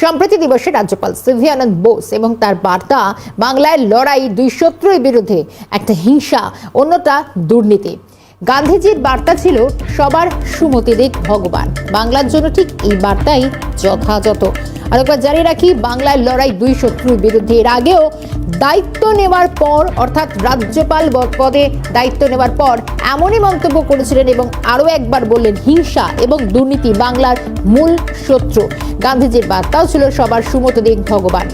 সম্প্রতি দিবসে রাজ্যপাল সিভি আনন্দ বোস এবং তার বার্তা, বাংলায় লড়াই দুই শত্রুর বিরুদ্ধে একটা হিংসা, অন্যটা দুর্নীতি। গান্ধীজির বার্তা ছিল, সবার সুমতি দিক ভগবান। বাংলার জন্য ঠিক এই বার্তাই যথাযথ। আর একবার জানিয়ে রাখি, বাংলায় লড়াই দুই শত্রুর বিরুদ্ধে। এর আগেও দায়িত্ব নেওয়ার পর, অর্থাৎ রাজ্যপাল পদে দায়িত্ব নেওয়ার পর এমনই মন্তব্য করেছিলেন এবং আরও একবার বললেন, হিংসা এবং দুর্নীতি বাংলার মূল শত্রু। গান্ধীজির বার্তাও ছিল সবার সুমত দিক ভগবান।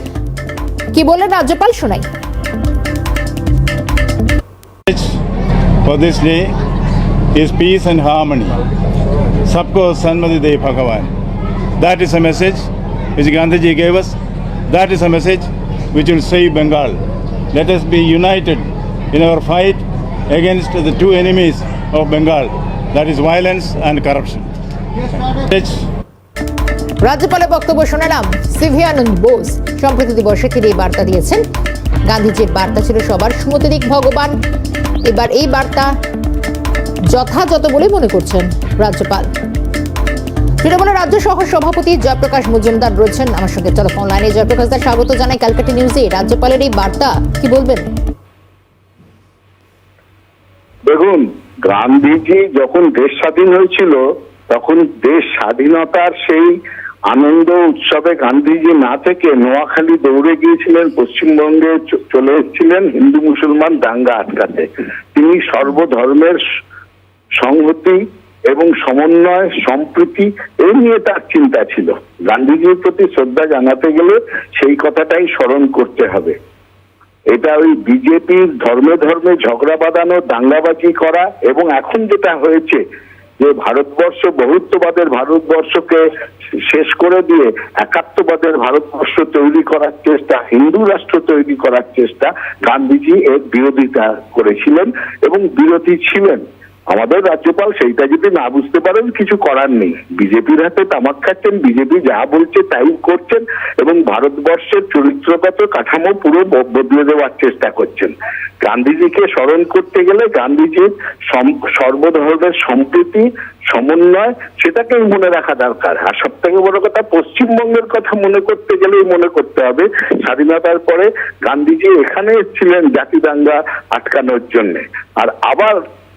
কি বললেন রাজ্যপাল? শোনাই। for this day is peace and harmony. Sabko Sanmati De Bhagavan. That is a message which Gandhiji gave us. That is a message which will save Bengal. Let us be united in our fight against the two enemies of Bengal, that is violence and corruption. Message রাজ্যপালের বক্তব্য শোনালাম CV আনন্দ বোস সম্প্রতি দিবসে তিনি এই বার্তা দিয়েছেন গান্ধীজির বার্তা ছিল সবার সুমতি দিক ভগবান এবার এই বার্তা যথাযথ বলে মনে করছেন রাজ্যপাল তৃণমূলের রাজ্য সহ সভাপতি জয়প্রকাশ মজুমদার রয়েছেন আমার সঙ্গে টেলিফোন লাইনে জয়প্রকাশ দার স্বাগত জানাই ক্যালকাটা নিউজে রাজ্যপালের এই বার্তা, কি বলবেন? দেখুন, গান্ধীজি যখন দেশ স্বাধীন হয়েছিল, তখন দেশ স্বাধীনতার সেই আনন্দ উৎসবে গান্ধীজি না থেকে নোয়াখালী দৌড়ে গিয়েছিলেন, পশ্চিমবঙ্গে চলে এসেছিলেন হিন্দু মুসলমান দাঙ্গা আটকাতে। তিনি সর্বধর্মের সংহতি এবং সমন্বয়, সম্প্রীতি এই নিয়ে তার চিন্তা ছিল। গান্ধীজির প্রতি শ্রদ্ধা জানাতে গেলে সেই কথাটাই স্মরণ করতে হবে। এটা ওই বিজেপির ধর্মে ধর্মে ঝগড়া বাঁধানো, দাঙ্গাবাজি করা এবং এখন যেটা হয়েছে যে ভারতবর্ষ বহুত্ববাদের ভারতবর্ষকে শেষ করে দিয়ে একাত্মবাদের ভারতবর্ষ তৈরি করার চেষ্টা, হিন্দু রাষ্ট্র তৈরি করার চেষ্টা গান্ধীজি এর বিরোধিতা করেছিলেন এবং বিরোধী ছিলেন। আমাদের রাজ্যপাল সেইটা যদি না বুঝতে পারেন, কিছু করার নেই। বিজেপির হাতে তামাক খাচ্ছেন, বিজেপি যা বলছে তাই করছেন এবং ভারতবর্ষের চরিত্রগত কাঠামো পুরো বদলে দেওয়ার চেষ্টা করছেন। গান্ধীজিকে স্মরণ করতে গেলে গান্ধীজির সর্বধর্মের সম্প্রীতি, সমন্বয়, সেটাকেই মনে রাখা দরকার। আর সব থেকে বড় কথা, পশ্চিমবঙ্গের কথা মনে করতে গেলেই মনে করতে হবে, স্বাধীনতার পরে গান্ধীজি এখানে এসেছিলেন জাতি দাঙ্গা আটকানোর জন্য। আর আবার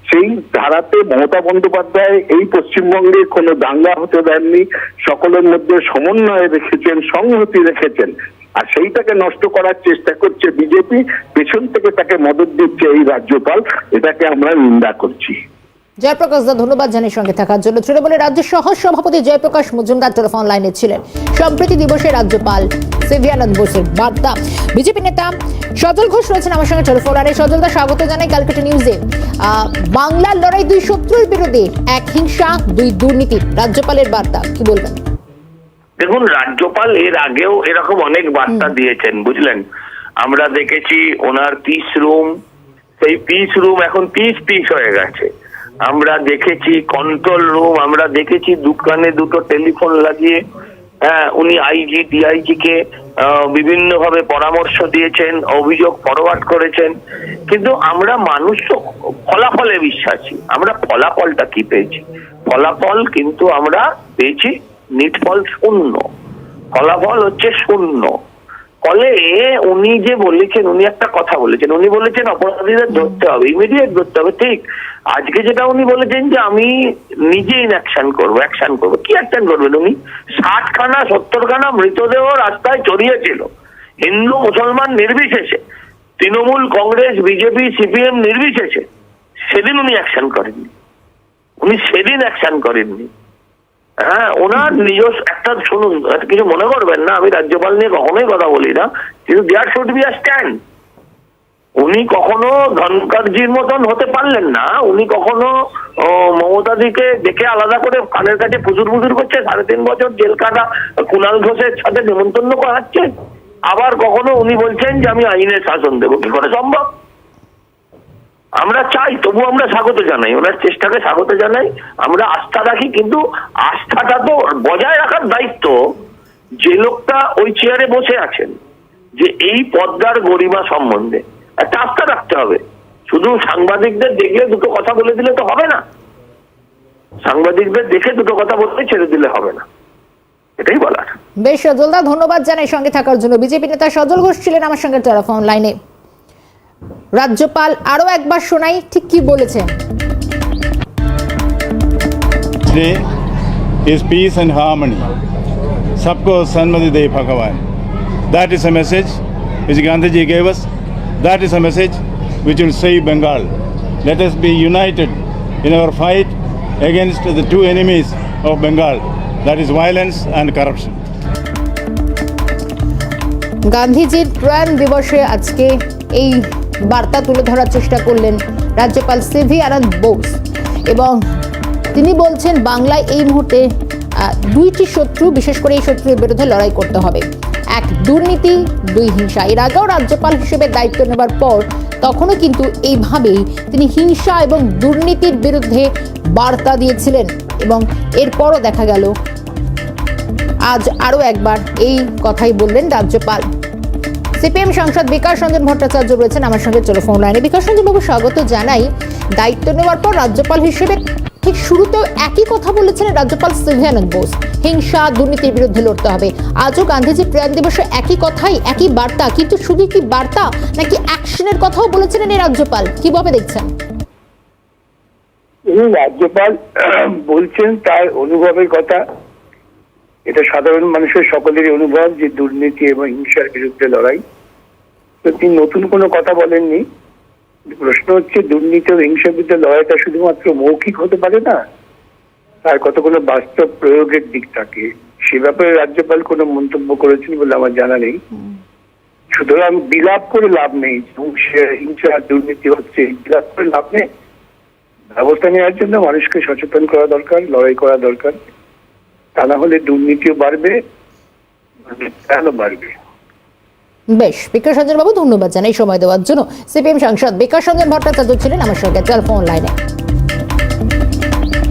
সেই ধারাতে মমতা বন্দ্যোপাধ্যায় এই পশ্চিমবঙ্গে কোনো দাঙ্গা হতে দেননি, সকলের মধ্যে সমন্বয় রেখেছেন, সংহতি রেখেছেন। আর সেইটাকে নষ্ট করার চেষ্টা করছে বিজেপি, পেছন থেকে তাকে মদত দিচ্ছে এই রাজ্যপাল, এটাকে আমরা নিন্দা করছি। জয়প্রকাশ দা ধন্যবাদ জানিয়ে সঙ্গে থাকার জন্য। তৃণমূলের রাজ্য সহ সভাপতি জয়প্রকাশ মজুমদার টেলিফোন লাইনে ছিলেন। সম্প্রতি দিবসে রাজ্যপাল সিভিয়ানন্দ বোসের বার্তা। বিজেপি নেতা সজল ঘোষ রয়েছেন আমার সঙ্গে টেলিফোন লাইনে সজল দা স্বাগত জানাই ক্যালকাটা নিউজে বাংলার লড়াই দুই শত্রুর বিরুদ্ধে এক হিংসা দুই দুর্নীতি। রাজ্যপালের বার্তা কি বলবেন? দেখুন রাজ্যপাল এর আগেও এরকম অনেক বার্তা দিয়েছেন বুঝলেন? আমরা দেখেছি ওনার পিস রুম সেই পিস রুম এখন পিস পিস হয়ে গেছে। আমরা দেখেছি কন্ট্রোল রুম আমরা দেখেছি দোকানে দুটো টেলিফোন লাগিয়ে হ্যাঁ উনি আইজি ডিআইজি কে বিভিন্ন ভাবে পরামর্শ দিয়েছেন, অভিযোগ ফরওয়ার্ড করেছেন। কিন্তু আমরা মানুষ তো ফলাফলে বিশ্বাসী। আমরা ফলাফলটা কি পেয়েছি? ফলাফল কিন্তু আমরা পেয়েছি, নিটফল শূন্য। ফলাফল হচ্ছে শূন্য। ফলে উনি যে বলেছেন, উনি একটা কথা বলেছেন। উনি বলেছেন, অপরাধীদের ধরতে হবে ইমিডিয়েট ধরতে হবে, ঠিক। আজকে যেটা উনি বলেছেন যে, আমি নিজেই অ্যাকশন করব অ্যাকশন করব। কি অ্যাকশন করবেন উনি? ষাট খানা সত্তর খানা মৃতদেহ রাস্তায় চড়িয়েছিল। হিন্দু, মুসলমান নির্বিশেষে। তৃণমূল, কংগ্রেস, বিজেপি, সিপিএম নির্বিশেষে। সেদিন উনি অ্যাকশন করেননি। উনি সেদিন অ্যাকশন করেননি। হ্যাঁ ওনার নিজস্ব একটা শুনুন কিছু মনে করবেন না, আমি রাজ্যপাল নিয়ে কখনোই কথা বলি না, কিন্তু there should be a stand. উনি কখনো ধনকারজির মতন হতে পারলেন না, উনি কখনো মমতাদিকে দেখে আলাদা করে কানের কাছে ফুজুর ফুজুর করছে, সাড়ে তিন বছর জেল কাটা কুণাল ঘোষের সাথে নিমন্ত্রণ করাচ্ছে। আবার কখনো উনি বলছেন যে আমি আইনের শাসন দেবো, কি করে সম্ভব? আমরা চাই তবু আমরা স্বাগত জানাই। ওনার চেষ্টাকে স্বাগত জানাই। আমরা আস্থা রাখি, কিন্তু আস্থাটা তো বজায় রাখার দায়িত্ব যে লোকটা ওই চেয়ারে বসে আছেন, যে এই পদ্মার গরিমা সম্বন্ধে। একটা আস্থা রাখতে হবে। শুধু সাংবাদিকদের দেখলে দুটো কথা বলে দিলে তো হবে না। সাংবাদিকদের দেখে দুটো কথা বলতে ছেড়ে দিলে হবে না। এটাই বলার। বেশ, সজলদা, ধন্যবাদ জানাই সঙ্গে থাকার জন্য। বিজেপি নেতা সজল ঘোষ ছিলেন আমার সঙ্গে টেলিফোন লাইনে। রাজ্যপাল আরও একবার শোনাই ঠিক কি বলেছেন is peace and harmony. Sabko Sanmati Dei Bhagavan. That is a message which Gandhiji gave us. That is a message which will save Bengal. Let us be united in our fight against the two enemies of Bengal, that is violence and corruption. গান্ধীজির প্রয়াণ দিবসে আজকে এই বার্তা তুলে ধরার চেষ্টা করলেন রাজ্যপাল সিভি আনন্দ বোস। এবং তিনি বলছেন, বাংলায় এই মুহূর্তে দুইটি শত্রু, বিশেষ করে এই শত্রুর বিরুদ্ধে লড়াই করতে হবে। এক, দুর্নীতি, দুই, হিংসা। এর আগেও রাজ্যপাল হিসেবে দায়িত্ব নেবার পর তখনও কিন্তু এইভাবেই তিনি হিংসা এবং দুর্নীতির বিরুদ্ধে বার্তা দিয়েছিলেন। এবং এরপরও দেখা গেল, আজ আরও একবার এই কথাই বললেন রাজ্যপাল। সিপিএম সাংসদ বিকাশ রঞ্জন ভট্টাচার্য রয়েছেন আমার সঙ্গে টেলিফোন লাইনে। বিকাশ রঞ্জন বাবু স্বাগত জানাই। দায়িত্ব নেওয়ার পর রাজ্যপাল হিসেবে ঠিক শুরুতেও একই কথা বলেছিলেন রাজ্যপাল সিভিয়ানন্দ বোস। হিংসা, দুর্নীতির বিরুদ্ধে লড়তে হবে। আজও গান্ধীজির প্রয়াণ দিবসে একই কথাই, একই বার্তা। কিন্তু শুধু কি বার্তা, নাকি অ্যাকশনের কথাও বলেছিলেন এই রাজ্যপাল? কীভাবে দেখছেন? রাজ্যপাল বলছেন তার অনুভবের কথা। এটা সাধারণ মানুষের সকলেরই অনুভব যে দুর্নীতি এবং হিংসার বিরুদ্ধে লড়াই। তো তিনি নতুন কোনো কথা বলেননি। প্রশ্ন হচ্ছে, দুর্নীতি ও হিংসার বিরুদ্ধে লড়াইটা শুধুমাত্র মৌখিক হতে পারে না, তার কতগুলো বাস্তব প্রয়োগের দিক থাকে? সে ব্যাপারে রাজ্যপাল কোনো মন্তব্য করেছেন বলে আমার জানা নেই। সুতরাং বিলাপ করে লাভ নেই। হিংসা- দুর্নীতি হচ্ছে, বিলাপ করে লাভ নেই। ব্যবস্থা নেওয়ার জন্য মানুষকে সচেতন করা দরকার, লড়াই করা দরকার। তা দুর্নীতিও বাড়বে দুর্নীতিও বাড়বে। বেশ, বিকাশ রঞ্জন বাবু, ধন্যবাদ জানাই সময় দেওয়ার জন্য। সিপিএম সাংসদ বিকাশ রঞ্জন ভট্টাচার্য ছিলেন আমার সঙ্গে টেলিফোন লাইনে।